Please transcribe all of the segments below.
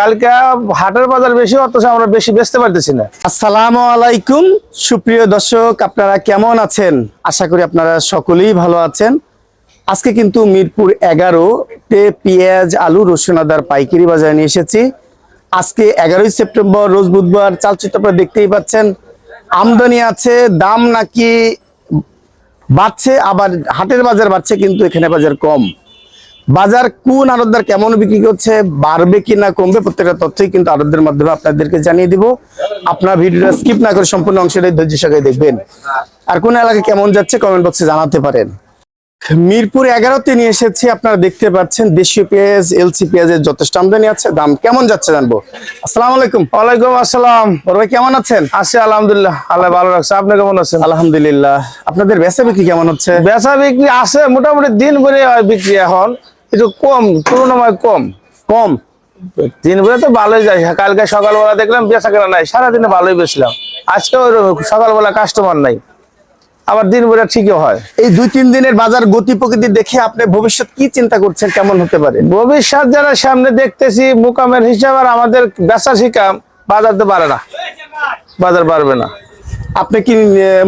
কালকে হাটের বাজার বেশি, অথচ আমরা বেশি বেচতে পারতেছি না। আসসালামু আলাইকুম। সুপ্রিয় দর্শক, আপনারা কেমন আছেন? আশা করি আপনারা সকলেই ভালো আছেন। আজকে কিন্তু মিরপুর এগারো তে পেঁয়াজ, আলু, রসুন, আদার পাইকারি বাজারে নিয়ে এসেছি। আজকে এগারোই সেপ্টেম্বর, রোজ বুধবার চালচিত্র আপনারা দেখতেই পাচ্ছেন। আমদানি আছে, দাম নাকি বাড়ছে, আবার হাটের বাজার বাড়ছে, কিন্তু এখানে বাজার কম। বাজার কোন আড়তদার কেমন বিক্রি করছে বাড়বে কি না কমবে প্রত্যেকটা তথ্যই কিন্তু আড়তদের মাধ্যমে আপনাদেরকে জানিয়ে দিব। আপনার ভিডিওটা স্কিপ না করে সম্পূর্ণ অংশটাই ধৈর্য সহকারে দেখবেন। আর কোন এলাকায় কেমন যাচ্ছে কমেন্ট বক্সে জানাতে পারেন। মিরপুর এগারোতে নিয়ে এসেছি আপনারা দেখতে পাচ্ছেন দেশীয় পেঁয়াজ এলসি পেঁয়াজের যথেষ্ট আমদানি আছে দাম কেমন যাচ্ছে জানব। আসসালাম আলাইকুম। ওয়ালাইকুম আসসালাম। ভাই কেমন আছেন? আছি আলহামদুলিল্লাহ আল্লাহ ভালো রাখছে। আপনি কেমন আছেন? আলহামদুলিল্লাহ। আপনাদের বেচা বিক্রি কেমন হচ্ছে? বেচা বিক্রি আছে মোটামুটি দিন ভরে বিক্রি এখন। একটু কম তুলনাময় কম। কম? দিন ভরে তো ভালোই যায়। কালকে সকালবেলা দেখলাম বেচা কেনা নাই সারাদিনে ভালোই বেচলাম। আজকে ওই সকালবেলা কাস্টমার নাই। আবার দিন ভরে ঠিকই হয়। এই দুই তিন দিনের বাজার গতি প্রকৃতি দেখে আপনি ভবিষ্যৎ কি চিন্তা করছেন কেমন হতে পারে? ভবিষ্যৎ যারা সামনে দেখতেছি মুকামের হিসাব আর আমাদের বেচা শিকাম বাজার তো বাড়ে না। বাজার বাড়বে না। আপনি কি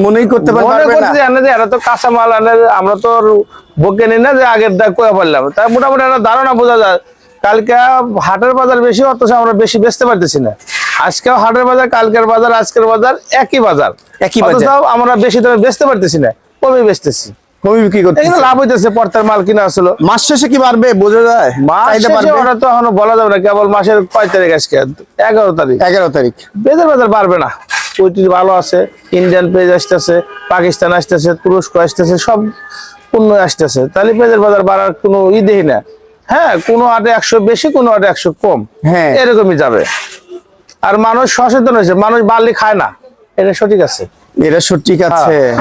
মনেই করতে পারবেন না? যে এরা তো কাঁচা মাল আনে আমরা তো বকে নিই না যে আগের দাগ কয়ে পারলাম তাই মোটামুটি একটা ধারণা বোঝা যায়। কালকে হাটের বাজার বেশি অথচ আমরা বেশি বেচতে পারতেছি না। আজকেও হাটের বাজার কালকের বাজার আজকের বাজার একই বাজার। একই বাজার। আমরা বেশি দামে বেচতে পারতেছি না কমে বেচতেছি। কমি বিক্রি করতে এখানে লাভ হইতেছে পর্তার মাল কিনা আসলো। মাস শেষে কি বাড়বে বোঝা যায়? মাস চাহিদা শেষে বাড়বে। তো এখনও বলা যাবে না কেবল মাসের কয় তারিখ আজকে? এগারো তারিখ। এগারো তারিখ। বাজার বাড়বে না। ওইটি ভালো আছে ইন্ডিয়ান পেঁয়াজ আসতেছে পাকিস্তান আসতেছে তুরস্ক আসতেছে সব পণ্য আসতেছে। তাহলে পেঁয়াজের বাজার বাড়ার কোনো ই দেখি না। হ্যাঁ কোনো আটে একশো বেশি কোনো আটে একশো কম। হ্যাঁ। এরকমই যাবে। আর মানুষ সচেতন হয়েছে মানুষ বাড়লে খায় না। এটা সঠিক আছে? এটা সঠিক আছে।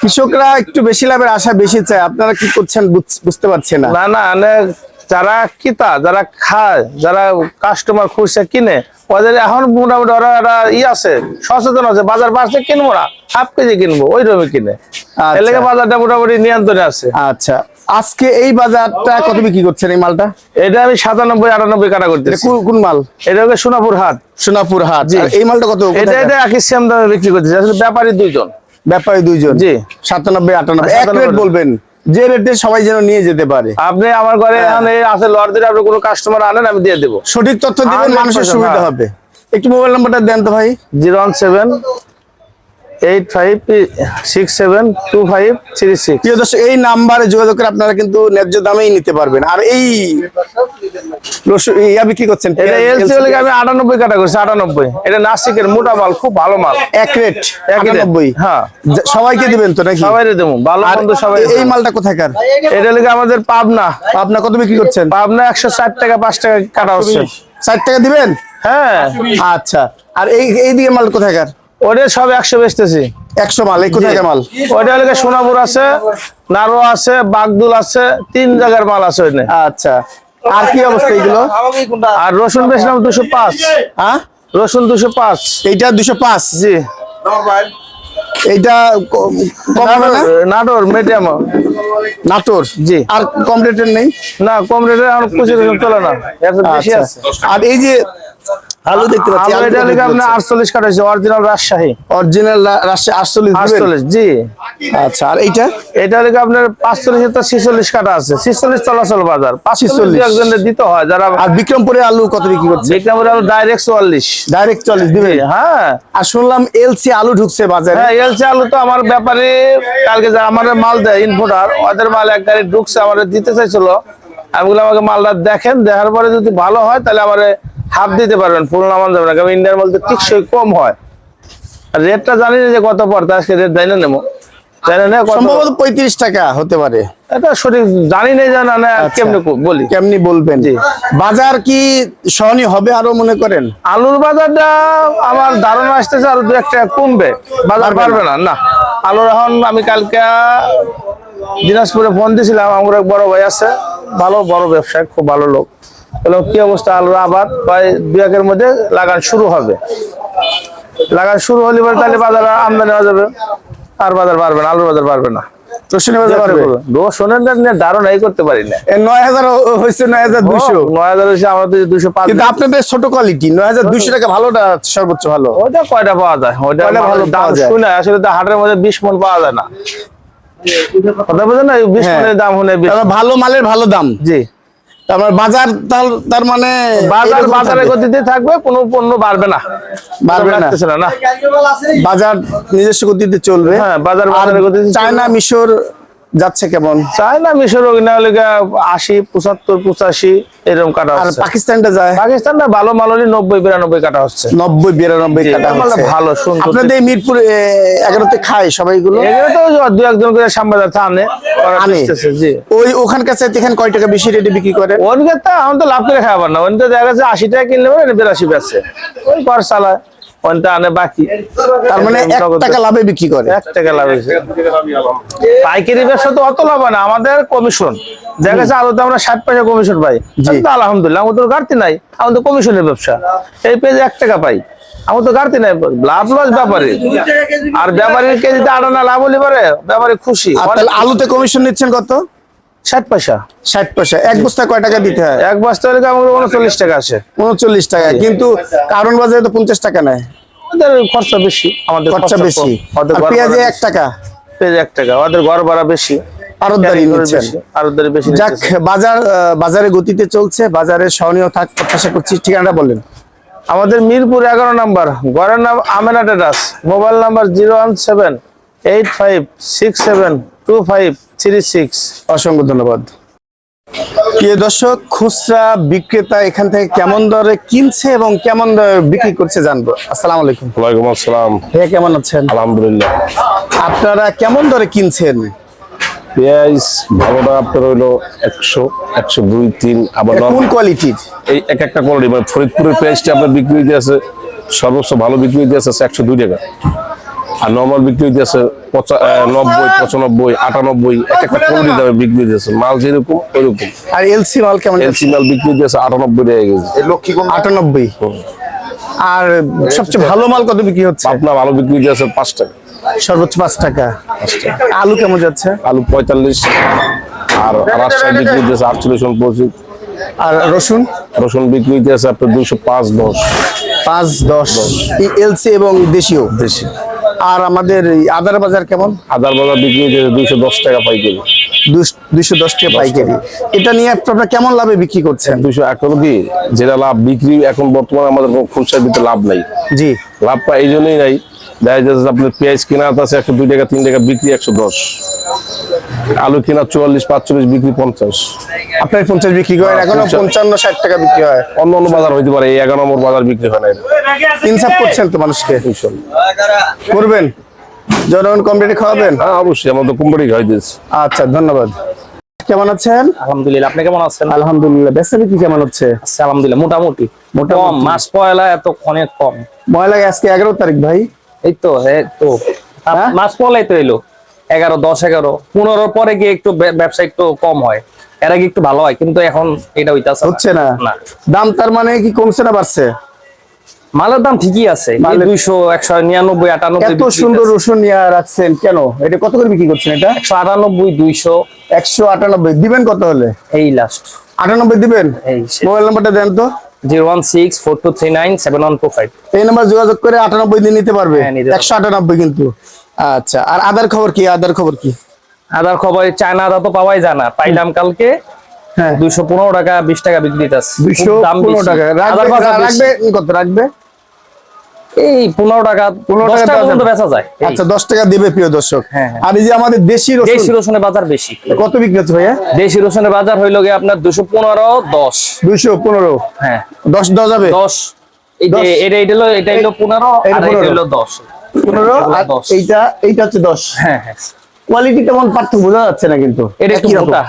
কৃষকরা একটু বেশি লাভের আশা বেশি চায়। আপনারা কি করছেন বুঝ- বুঝতে পারছি না। না না যারা কিতা যারা খায় যারা কাস্টমার খুঁজছে কিনে ওদের এখন মোটামুটি ওরা একটা ই আছে সচেতন আছে বাজার বাড়ছে কিনবো না হাফ কেজি কিনবো ওই রকমই কিনে। আচ্ছা। এর লেগে বাজারটা মোটামুটি নিয়ন্ত্রণে আছে। আচ্ছা। আজকে এই বাজারটা কত বিক্রি করছেন এই মালটা? এটা আমি সাতানব্বই আটানব্বই কাটা এটা করতেছি কোন- মাল? এটা হচ্ছে সোনাপুর হাট। সোনাপুর হাট। জি। এই মালটা কত এটা? এটা একই সেম দামে বিক্রি করতেছি আসলে ব্যাপারী দুইজন। ব্যাপারী দুইজন। জি। সাতানব্বই আটানব্বই এক রেট বলবেন। যে রেটে সবাই যেন নিয়ে যেতে পারে। আপনি আমার ঘরে হ্যাঁ। আছে দিলে আপনি কোনো কাস্টমার আনেন আমি দিয়ে দেবো। সঠিক তথ্য দিবেন মানুষের সুবিধা হ্যাঁ। হবে। একটু মোবাইল নাম্বারটা দেন তো ভাই। Zero one seven eight five six seven two five three six. এই নাম্বারে যোগাযোগ করে আপনারা কিন্তু ন্যায্য দামেই নিতে পারবেন। আর এই ইয়া বিক্রি করছেন? এটা এলসি হলে আমি আটানব্বই কাটা করছি আটানব্বই। এটা নাসিকের মোটা মাল খুব ভালো মাল। এক রেট একই rate। একানব্বই হ্যাঁ। সবাইকে দিবেন তো নাকি? সবাই দেবো ভালো মন্দ সবাই এই মালটা কোথাকার এটা হলে আমাদের পাবনা। আপনি কত বিক্রি করছেন? পাবনা একশো ষাট টাকা পাঁচ টাকা কাটা হচ্ছে। ষাট টাকা দিবেন? হ্যাঁ। আচ্ছা। আর এই এই দিকে মাল কোথাকার ওটা সব একশো বেচতেছি। একশো মাল এই কোথাকার মাল? ওইটা হলে সোনাপুর আছে নারো আছে বাগদুল আছে তিন জায়গার মাল আছে আচ্ছা। আর কি অবস্থা এগুলো? আর রসুন বেশলাম দুশো পাঁচ। হ্যাঁ? রসুন দুশো পাঁচ। এইটা দুশো পাঁচ? জি। এইটা নাটোর মিডিয়াম। নাটোর? জি। আর কম রেটের নেই? না কম রেটের আর পঁচিশ চলে না। আচ্ছা। আর এই যে আলু দেখতে পাচ্ছি আলু এটা লেগে আপনার আটচল্লিশ কাটাইছে অরিজিনাল রাজশাহী। অরিজিনাল আটচল্লিশ দিবেন? আটচল্লিশ জি। আচ্ছা আর এইটা? এটা আপনার পাঁচচল্লিশ তো ছিচল্লিশ কাটা আছে। ছিচল্লিশ চলাচল বাজার। পাঁচচল্লিশ 46 একজনের দিতে হয় যারা আর বিক্রমপুরে আলু কত বিক্রি করছে? বিক্রমের আলু ডাইরেক্ট চুয়াল্লিশ। ডাইরেক্ট চল্লিশ দিবেন? হ্যাঁ। আর শুনলাম এলসি আলু ঢুকছে বাজারে। হ্যাঁ এলসি আলু তো আমার ব্যাপারে কালকে যা আমাদের মাল দেয় ইনপুটার ওদের মাল এক গাড়ি ঢুকছে আমাদের দিতে চাইছিল। আমি বললাম আমাকে মালটা দেখেন দেখার পরে যদি ভালো হয় তাহলে আমার হাফ দিতে পারবেন ফুল নামান যাবে না কারণ ইন্ডিয়ার মাল তো টিকসই কম হয়। আর রেটটা জানি না যে কত পড়তে আজকে রেট জানি না নেব। সম্ভবত পঁয়ত্রিশ টাকা হতে পারে। এটা সঠিক জানি না জানা না আচ্ছা। কেমনি বলি। কেমনি বলবেন। বাজার কি সহনীয় হবে আরও মনে করেন? আলুর বাজারটা আমার ধারণা আসতেছে আর দু একটা কমবে। বাজার বাড়বে না না। আলুর এখন আমি কালকে দিনাজপুরে ফোন দিয়েছিলাম আমার এক বড় ভাই আছে ভালো বড় ব্যবসায়ী খুব ভালো লোক। বললাম কি অবস্থা? আলুর আবাদ প্রায় দু একের মধ্যে লাগান শুরু হবে। লাগান শুরু হলে পরে তাহলে বাজার আমদানি হয়ে যাবে। আর বাজার বাড়বে না আলুর বাজার বাড়বে না। আপনাদের ছোট কোয়ালিটি নয় হাজার দুশো টাকা ভালোটা সর্বোচ্চ ভালো। ওইটা কয়টা পাওয়া যায়? ওইটা ভালো দাম শুনে আসলে তো হাটের মধ্যে বিশ মন পাওয়া যায় না। কথা বলছেন না বিশ হ্যাঁ। মনের দাম হলে ভালো মালের ভালো দাম। জি। তারপর বাজার তার- মানে বাজার বাজারের গতিতে থাকবে কোনো পণ্য বাড়বে না। বাড়বে না। লাগতেছে না না। বাজার নিজস্ব গতিতে চলবে। হ্যাঁ বাজার বাজারের গতিতে চায়না মিশর যাচ্ছে কেমন? চায় না মিশর ওখানে আশি পঁচাত্তর পঁচাশি এরকম কাটা আর পাকিস্তানটা যায়? পাকিস্তান না ভালো মালনি নব্বই বিরানব্বই কাটা হচ্ছে। নব্বই বিরানব্বই কাটা ভালো, সুন্দর। আপনাদের মিরপুর এগারোতে খায় সবাইগুলো দু একজন করে সাম্বাদার আনে। ওই ওখানকার চাইতে এখানে কয় টাকা বেশি রেটে বিক্রি করেন ওনকে তো এখন তো লাভ করে খাবার না ওন তো দেখা যাচ্ছে আশি টাকা কিনলে পারে বিরাশি বেচছে ওই ঘর চালায়। ওনটা আনে বাকি। তার মানে এক টাকা লাভে বিক্রি করে। এক টাকা লাভ পাইকারি ব্যবসা তো অত লাভ না আমাদের কমিশন। দেখা যাচ্ছে আলুতে আমরা ষাট পয়সা কমিশন পাই আলহামদুলিল্লাহ আমাদের ঘাটতি নাই। আমাদের কমিশনের ব্যবসা। এই পেজে এক টাকা পাই। আমার তো ঘাটতি নাই। লাভ লস ব্যাপারে। আর ব্যাপারীর কেজিতে আটানা লাভ হলে পারে ব্যাপারে খুশি। আলুতে কমিশন নিচ্ছেন কত? ষাট পয়সা। ষাট পয়সা। এক বস্তা কয় টাকা দিতে হয়? এক বস্তা হলে আমাদের উনচল্লিশ টাকা আসে? উনচল্লিশ টাকা। কিন্তু কারণ বাজারে তো পঞ্চাশ টাকা নেয় ওদের খরচা বেশি। আমাদের খরচা বেশি। পেঁয়াজে এক টাকা। পেঁয়াজ এক টাকা। ওদের ঘর ভাড়া বেশি। যাক বাজার বাজারে গতিতে চলছে। বাজারে সহনীয় থাক প্রত্যাশা করছি। ঠিকানাটা বললেন আমাদের মিরপুর এগারো নাম্বার। ঘরের নাম Amena mobile number zero one seven eight five six seven. Two five three six. অসংখ্য ধন্যবাদ। প্রিয় দর্শক খুচরা বিক্রেতা এখান থেকে কেমন দরে কিনছে এবং কেমন দরে বিক্রি করছে জানব। আসসালামু আলাইকুম। ওয়ালাইকুম আসসালাম। ভাইয়া কেমন আছেন? আলহামদুলিল্লাহ। আপনারা কেমন দরে কিনছেন? পেঁয়াজ ভালোটা আপনার হইল একশো একশো দুই তিন আবার কোন কোয়ালিটির? এই এক একটা কোয়ালিটি মানে ফরিদপুরের পেঁয়াজটা আপনার বিক্রি হইতে আছে সর্বোচ্চ ভালো বিক্রি হইতে আছে একশো দুই টাকা। আর নর্মাল বিক্রি হইতে আছে পঁচা- নব্বই পঁচানব্বই আটানব্বই এক একটা কোয়ালিটি দামে বিক্রি হইতে আছে মাল যেরকম ওইরকম আর এলসি মাল কেমন এলসি মাল বিক্রি হইতে আছে আটানব্বই টাকা কেজি। আটানব্বই। আর সবচেয়ে ভালো মাল কত বিক্রি হচ্ছে? আপনার ভালো বিক্রি হইতে আছে পাঁচ টাকা। সর্বোচ্চ পাঁচ টাকা। আলু কেমন যাচ্ছে? আলু পঁয়তাল্লিশ। আর রাজশাহী বিক্রি হইতে আছে আটচল্লিশ পঁচিশ আর রসুন? রসুন বিক্রি হইতে আছে আপনার দুশো পাঁচ দশ। পাঁচ দশ। এলসি এবং দেশীয়? দেশি আর আমাদের আদার বাজার কেমন? আদার বাজার বিক্রি হয়েছে দুইশো দশ টাকা পাইকারি। দুইশো দশ টাকা পাইকারি। এটা নিয়ে আপনারা কেমন লাভে বিক্রি করছেন? দুইশো এখন কি যেটা লাভ বিক্রি এখন বর্তমানে আমাদের খুচরা দিতে লাভ নাই। জি। লাভটা এই জন্যই নাই দেখা যাচ্ছে আপনার পেঁয়াজ কেনা আছে একশো দুই টাকা তিন টাকা বিক্রি একশো দশ। আলু কেনা চুয়াল্লিশ পাঁচচল্লিশ বিক্রি পঞ্চাশ। আপনার পঞ্চাশ বিক্রি করেন? এখনও পঞ্চান্ন ষাট টাকা বিক্রি হয়। অন্য অন্য বাজার হইতে পারে এই এগারো নম্বর বাজার বিক্রি হয় না। ইনসাফ করছেন তো মানুষকে। করবেন? জনগণ কম রেটে খাওয়াবেন? হ্যাঁ অবশ্যই আমাদের কোম্পানি খাই দিয়েছে। আচ্ছা ধন্যবাদ। কেমন আছেন? আলহামদুলিল্লাহ আপনি কেমন আছেন? আলহামদুলিল্লাহ বেচা বিক্রি কেমন হচ্ছে? আচ্ছা, আলহামদুলিল্লাহ মোটামুটি। মোটামুটি। মাস পয়লা এত অনেক কম। ময়লা আজকে এগারো তারিখ ভাই। এই তো তো। হ্যাঁ? মাস পয়লাই তো এলো। এগারো দশ এগারো। পনেরোর পরে গিয়ে একটু ব্যবসা একটু কম হয়। এর আগে একটু ভালো হয় কিন্তু এখন এটা হইতাছে হচ্ছে না? দাম তার মানে কি কমছে না বাড়ছে? মালের দাম ঠিকই আছে। দুইশো একশো নিরানব্বই আটানব্বই এত সুন্দর রসুন নিয়ে রাখছেন কেন? এটা কত করে বিক্রি করছেন এটা? একশো আটানব্বই দুইশো। একশো আটানব্বই। দিবেন কত হলে? এই লাস্ট আটানব্বই দিবেন? এই মোবাইল নাম্বারটা দেন তো। এই নাম্বার যোগাযোগ করে আটানব্বই দিন নিতে পারবে। হ্যাঁ, নিতে একশো আটানব্বই কিন্তু। আচ্ছা আর আদার খবর কি? আদার খবর কি? আদার খবর চায়না আদা তো পাওয়াই জানা পাইলাম কালকে হ্যাঁ। দুইশো পনেরো টাকা বিশ টাকা বিক্রি আছে দুইশো পনেরো টাকা। রাখবে রাখবে কত? রাখবে? এই পনেরো টাকা পনেরো টাকা পর্যন্ত বেচা যায়। আচ্ছা দশ টাকা দেবে প্রিয় দর্শক। হ্যাঁ, হ্যাঁ। আর এই যে আমাদের দেশি দেশি রসুনের বাজার বেশি। কত বিক্রি হচ্ছে ভাইয়া? দেশি রসুনের বাজার হইল গিয়ে আপনার দুশো পনেরো দশ। দুইশো পনেরো। হ্যাঁ। দশ দেওয়া যাবে? দশ। দশ। এটা এটা হলো এটা হলো পনেরো এটা আর এটা হলো দশ। পনেরো আর এইটা এইটা হচ্ছে দশ। হ্যাঁ হ্যাঁ। কোয়ালিটি তেমন পার্থক্য বোঝা যাচ্ছে না কিন্তু। এটা একটু মোটা।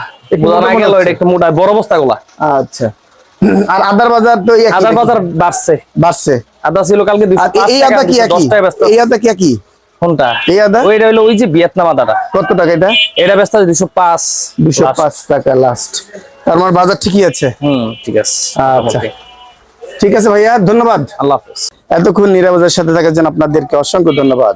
বোঝা না গেল এটা একটু মোটা। বড় বস্তা গুলা আচ্ছা। আর আদার বাজার তো আদার বাজার বাড়ছে। বাড়ছে। আদা ছিল কালকে এই টাকা আদা কি একই? ব্যস্ত। এই আদা কি একই? কোনটা? এই আদা? ওইটা হলো ওই যে ভিয়েতনাম আদাটা। কত টাকা এটা? এটা ব্যস্ত টাকা লাস্ট তার মানে বাজার ঠিকই আছে? হুম ঠিক আছে। আচ্ছা। ঠিক আছে ভাইয়া ধন্যবাদ। আল্লাহ হাফেজ। এতক্ষণ নিরাপদের সাথে থাকার জন্য আপনাদেরকে অসংখ্য ধন্যবাদ।